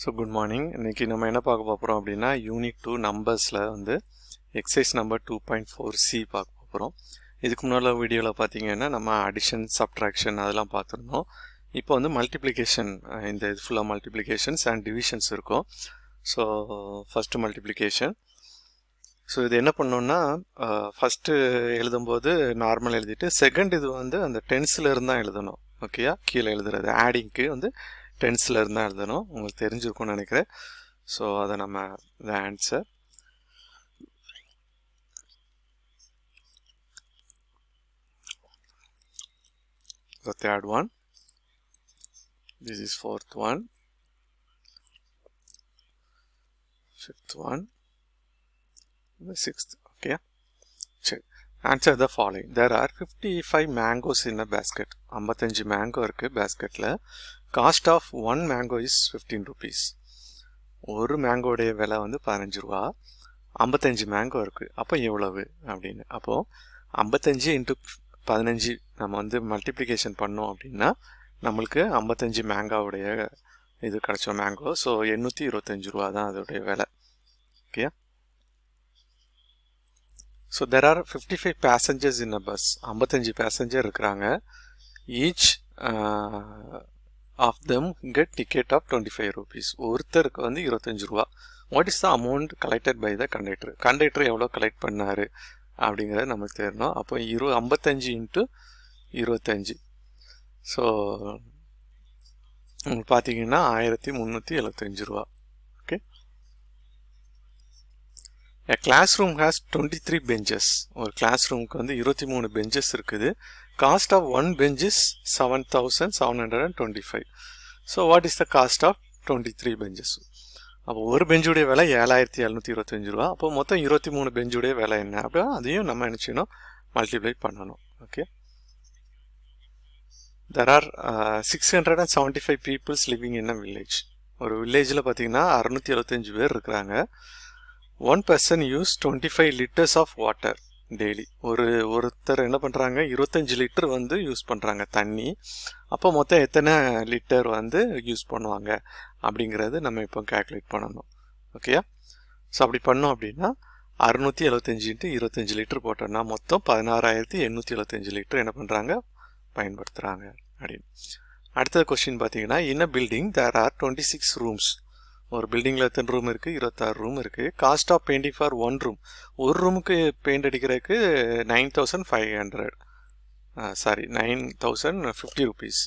So good morning இன்றைக்கி நம்ம என்ன பார்க்க போகிறோம் அப்படின்னா யூனிட் டூ நம்பர்ஸில் வந்து exercise number two point four C பார்க்க போகிறோம் இதுக்கு முன்னால் வீடியோவில் பார்த்தீங்கன்னா நம்ம அடிஷன் சப்ட்ராக்ஷன் அதெல்லாம் பார்த்துருந்தோம். இப்போ வந்து மல்டிப்ளிகேஷன் இந்த இது ஃபுல்லாக மல்டிப்ளிகேஷன்ஸ் அண்ட் டிவிஷன்ஸ் இருக்கும். ஸோ ஃபஸ்ட்டு மல்டிப்ளிகேஷன் ஸோ இது என்ன பண்ணோன்னா ஃபஸ்ட்டு எழுதும்போது நார்மல் எழுதிட்டு செகண்ட் இது வந்து அந்த டென்ஸில் இருந்தால் எழுதணும். ஓகேயா கீழே எழுதுறது. ஆடிங்க்கு வந்து டென்ஸில் இருந்தால் எழுதணும். உங்களுக்கு தெரிஞ்சிருக்கும்னு நினைக்கிறேன். ஸோ அதை நம்ம the answer the third one. This is fourth one. Fifth one. The sixth okay answer the following there are fifty five mangoes in a basket ஐம்பத்தஞ்சு மேங்கோ இருக்குது பேஸ்கெட்டில் cost of one mango is fifteen rupees ஒரு மேங்கோடைய விலை வந்து பதினஞ்சு ரூபா. ஐம்பத்தஞ்சு mango இருக்குது அப்போ எவ்வளவு? அப்படின்னு. அப்போது ஐம்பத்தஞ்சு இன்ட்டு பதினஞ்சு நம்ம வந்து மல்டிப்ளிகேஷன் பண்ணோம் அப்படின்னா நம்மளுக்கு ஐம்பத்தஞ்சு மேங்காவுடைய இது கிடச்சோம் மேங்கோ ஸோ எண்ணூற்றி இருபத்தஞ்சு ரூபா தான் அதோடைய விலை. Okay so there are fifty five passengers in a bus ஐம்பத்தஞ்சு பேசஞ்சர் இருக்கிறாங்க. Each of them get ticket of twenty five rupees ஒருத்தருக்கு வந்து இருபத்தஞ்சு ரூபா. What is the amount collected by the conductor conductor எவ்வளோ கலெக்ட் பண்ணார்? அப்படிங்கிறத நமக்கு தெரியணும் அப்போ இரு ஐம்பத்தஞ்சு இன்ட்டு இருபத்தஞ்சி. ஸோ உங்களுக்கு பார்த்தீங்கன்னா ஆயிரத்தி முந்நூற்றி எழுபத்தஞ்சு ரூபா okay a classroom has twenty three benches ஒரு கிளாஸ் ரூமுக்கு வந்து இருபத்தி மூணு பெஞ்சஸ் இருக்குது. Cost of one benches seven thousand seven hundred and twenty five so what is the cost of twenty three benches அப்போ ஒரு பெஞ்சுடைய விலை ஏழாயிரத்தி எழுநூற்றி இருபத்தஞ்சு ரூபா. அப்போ மொத்தம் இருபத்தி மூணு பெஞ்சுடைய விலை என்ன? அப்படின்னா அதையும் நம்ம நினச்சினோம் மல்டிப்ளை பண்ணணும். Okay there are six hundred and seventy five peoples living in a village ஒரு வில்லேஜில் பார்த்தீங்கன்னா அறுநூற்றி எழுபத்தஞ்சு பேர் இருக்கிறாங்க. One person use twenty five litres of water daily ஒரு ஒருத்தர் என்ன பண்ணுறாங்க இருபத்தஞ்சி லிட்டர் வந்து யூஸ் பண்ணுறாங்க தண்ணி. அப்போ மொத்தம் எத்தனை லிட்டர் வந்து யூஸ் பண்ணுவாங்க? அப்படிங்கிறது நம்ம இப்போ கேல்குலேட் பண்ணணும். ஓகேயா ஸோ அப்படி பண்ணோம் அப்படின்னா அறுநூற்றி எழுபத்தஞ்சின்ட்டு இருபத்தஞ்சி லிட்டர் போட்டோம்னா மொத்தம் பதினாறாயிரத்தி எண்ணூற்றி எழுபத்தஞ்சு லிட்டர் என்ன பண்ணுறாங்க பயன்படுத்துகிறாங்க அப்படின்னு. அடுத்த கொஸ்டின் பார்த்தீங்கன்னா in a building there are twenty six rooms ஒரு பில்டிங்கில் எத்தனை ரூம் இருக்குது இருபத்தாறு ரூம் இருக்குது cost of painting for one room ஒரு ரூமுக்கு பெயிண்ட் அடிக்கிறதுக்கு nine thousand five hundred sorry nine thousand fifty rupees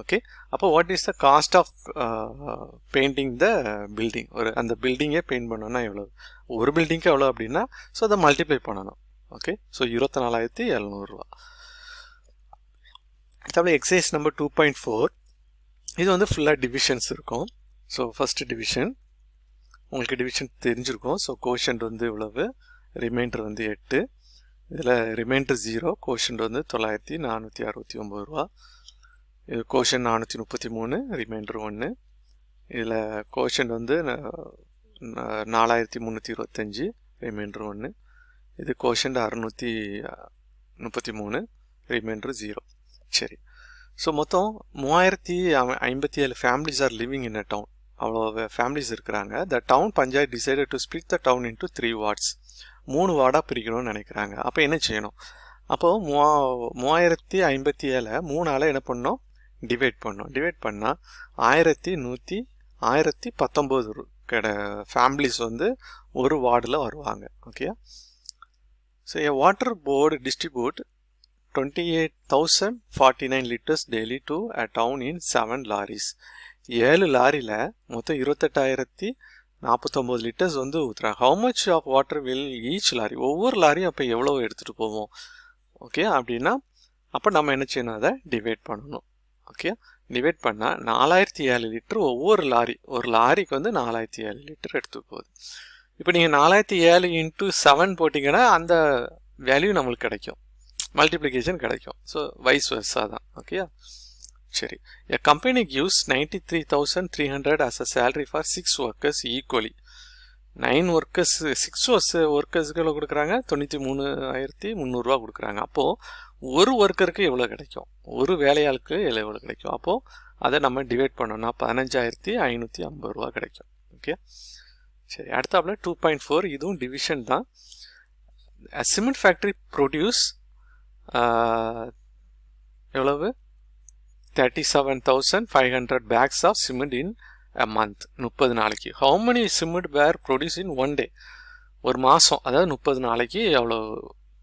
okay அப்போ what is the cost of painting the building ஒரு அந்த பில்டிங்கே பெயிண்ட் பண்ணோன்னா எவ்வளோ ஒரு பில்டிங்க்கு எவ்வளோ அப்படின்னா ஸோ அதை மல்டிப்ளை பண்ணணும். ஓகே ஸோ இருபத்தி நாலாயிரத்தி எழுநூறுவா. அடுத்தபடி exercise number two point four இது வந்து ஃபுல்லாக டிவிஷன்ஸ் இருக்கும். ஸோ ஃபஸ்ட்டு டிவிஷன் உங்களுக்கு டிவிஷன் தெரிஞ்சிருக்கும். ஸோ கோஷன்ட் வந்து இவ்வளவு. ரிமைண்டர் வந்து எட்டு. இதில் ரிமைண்டர் ஜீரோ கோஷன்ட் வந்து தொள்ளாயிரத்தி நானூற்றி அறுபத்தி ஒம்பது ரூபா. இது கோஷன் நானூற்றி முப்பத்தி மூணு ரிமைண்டர் ஒன்று இதில் கோஷன் வந்து நாலாயிரத்தி முந்நூற்றி இருபத்தஞ்சி ரிமைண்டர் ஒன்று இது கோஷன் அறுநூற்றி முப்பத்தி மூணு ரிமைண்டர் ஜீரோ சரி. ஸோ மொத்தம் மூவாயிரத்தி ஐம்பத்தி ஏழு families are living in a town அவ்வளோ ஃபேமிலிஸ் இருக்கிறாங்க. The town panchayat decided to split the town into three wards மூணு வார்டாக பிரிக்கணும்னு நினைக்கிறாங்க. அப்போ என்ன செய்யணும்? அப்போது மூவா மூவாயிரத்தி ஐம்பத்தி ஏழை மூணால் என்ன பண்ணோம்? டிவைட் பண்ணோம். டிவைட் பண்ணால் ஆயிரத்தி நூற்றி ஆயிரத்தி பத்தொம்போது கிட ஃபேமிலிஸ் வந்து ஒரு வார்டில் வருவாங்க. Okay so a water board distribute twenty eight thousand forty nine litres daily to a town in seven lorries ஏழு லாரியில் மொத்தம் இருபத்தெட்டாயிரத்தி நாற்பத்தொம்போது லிட்டர்ஸ் வந்து ஊற்றுறாங்க how much of water will each lorry ஒவ்வொரு லாரியும் அப்போ எவ்வளோ எடுத்துகிட்டு போவோம்? ஓகே அப்படின்னா அப்போ நம்ம என்ன செய்யணும்? அதை டிவைட் பண்ணணும். ஓகே டிவைட் பண்ணால் நாலாயிரத்தி ஏழு லிட்டர் ஒவ்வொரு லாரி ஒரு லாரிக்கு வந்து நாலாயிரத்தி ஏழு லிட்டர் எடுத்து போகுது. இப்போ நீங்கள் நாலாயிரத்தி ஏழு இன்ட்டு செவன் போட்டிங்கன்னா அந்த வேல்யூ நம்மளுக்கு கிடைக்கும். மல்டிப்ளிகேஷன் கிடைக்கும். ஸோ வைஸ் வர்ஸாக தான். ஓகேயா சரி. A company gives ninety three thousand three hundred as a salary for six workers equally nine workers six ஒர்ஸ் ஒர்க்கர்ஸ்களை எவ்வளோ கொடுக்குறாங்க. தொண்ணூற்றி மூணு ஆயிரத்தி முந்நூறுரூவா கொடுக்குறாங்க. அப்போது ஒரு ஒர்க்கருக்கு எவ்வளோ கிடைக்கும்? ஒரு வேலையாளுக்கு எவ்வளோ கிடைக்கும்? அப்போது அதை நம்ம டிவைட் பண்ணோம்னா பதினஞ்சாயிரத்தி ஐநூற்றி ஐம்பது ரூபா கிடைக்கும். ஓகே சரி அடுத்தாப்புல டூ பாயிண்ட் ஃபோர் இதுவும் டிவிஷன் தான். சிமெண்ட் ஃபேக்ட்ரி ப்ரொடியூஸ் எவ்வளவு? Thirty seven thousand five hundred bags of cement in month முப்பது நாளைக்கு. How many cement were produce in one day ஒரு மாதம் அதாவது முப்பது நாளைக்கு எவ்வளோ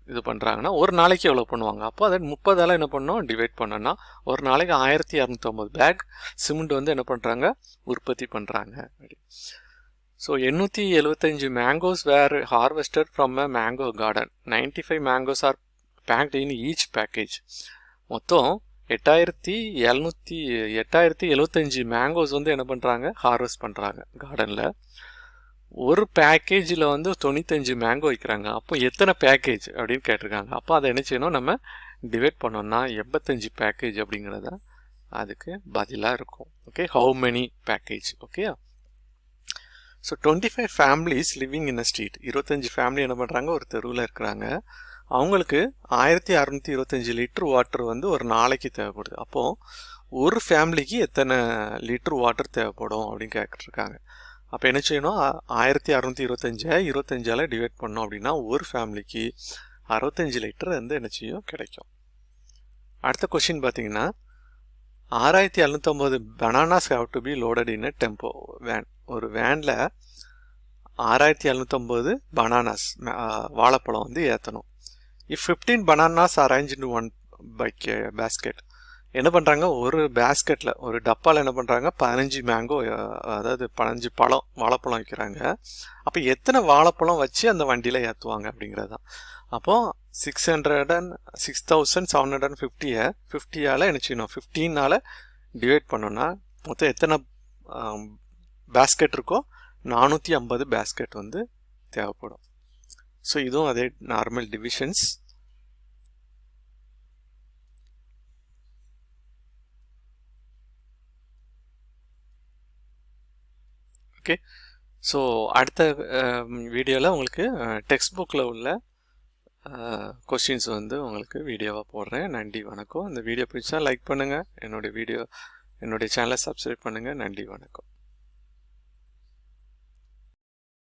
இது பண்ணுறாங்கன்னா ஒரு நாளைக்கு எவ்வளோ பண்ணுவாங்க? அப்போ அதை முப்பதால் என்ன பண்ணோம்? டிவைட் பண்ணோன்னா ஒரு நாளைக்கு ஆயிரத்தி இரநூத்தொம்பது பேக் சிமெண்ட் வந்து என்ன பண்ணுறாங்க உற்பத்தி பண்ணுறாங்க ஸோ எண்ணூற்றி எழுபத்தஞ்சு mangoes were harvested from a mango garden ninety five mangoes are packed in each package மொத்தம் எட்டாயிரத்தி எழுநூற்றி எட்டாயிரத்தி எழுபத்தஞ்சி மேங்கோஸ் வந்து என்ன பண்ணுறாங்க ஹார்வெஸ்ட் பண்ணுறாங்க கார்டனில் ஒரு பேக்கேஜில் வந்து தொண்ணூத்தஞ்சு மேங்கோ வைக்கிறாங்க. அப்போ எத்தனை பேக்கேஜ் அப்படின்னு கேட்டிருக்காங்க. அப்போ அதை என்ன செய்யணும்? நம்ம டிவைட் பண்ணோம்னா எண்பத்தஞ்சு பேக்கேஜ் அப்படிங்கிறத அதுக்கு பதிலாக இருக்கும். Okay how many package okay so twenty five families living in a street இருபத்தஞ்சி ஃபேமிலி என்ன பண்ணுறாங்க ஒரு தெருவில் இருக்கிறாங்க. அவங்களுக்கு ஆயிரத்தி அறநூற்றி இருபத்தஞ்சி லிட்டர் வாட்டர் வந்து ஒரு நாளைக்கு தேவைப்படுது. அப்போது ஒரு ஃபேமிலிக்கு எத்தனை லிட்டர் வாட்டர் தேவைப்படும் அப்படின்னு கேட்டுருக்காங்க அப்போ என்ன செய்யணும்? ஆயிரத்தி அறநூற்றி இருபத்தஞ்சை இருபத்தஞ்சால் டிவைட் பண்ணோம் அப்படின்னா ஒரு ஃபேமிலிக்கு அறுபத்தஞ்சு லிட்டர் வந்து என்ன செய்யும்? கிடைக்கும். அடுத்த கொஷின் பார்த்தீங்கன்னா ஆறாயிரத்தி எழுநூத்தொம்பது bananas have to be loaded in tempo van ஒரு வேனில் ஆறாயிரத்தி எழுநூத்தொம்பது பனானாஸ் வாழைப்பழம் வந்து ஏற்றணும் if fifteen bananas arrange in one bike basket என்ன பண்ணுறாங்க ஒரு பேஸ்கெட்டில் ஒரு டப்பாவில் என்ன பண்ணுறாங்க பதினஞ்சு மேங்கோ அதாவது பதினஞ்சு பழம் வாழைப்பழம் வைக்கிறாங்க. அப்போ எத்தனை வாழைப்பழம் வச்சு அந்த வண்டியில் ஏற்றுவாங்க அப்படிங்கிறது தான். அப்போது six hundred and six thousand seven hundred and ஃபிஃப்டியை ஃபிஃப்டியால் என்ன செய்யணும்? ஃபிஃப்டீனால் டிவைட் பண்ணோன்னா மொத்தம் எத்தனை பேஸ்கெட் இருக்கோ? நானூற்றி ஐம்பது பேஸ்கெட் வந்து தேவைப்படும். ஸோ இதுவும் அதே நார்மல் டிவிஷன்ஸ் ஓகே ஸோ அடுத்த um, வீடியோவில் உங்களுக்கு uh, டெக்ஸ்ட் புக்கில் உள்ள uh, கொஸ்டின்ஸ் வந்து உங்களுக்கு வீடியோவாக போடுறேன். நன்றி வணக்கம். இந்த வீடியோ பிடிச்சா லைக் பண்ணுங்கள் என்னுடைய வீடியோ என்னுடைய சேனலை சப்ஸ்கிரைப் பண்ணுங்கள் நன்றி வணக்கம்.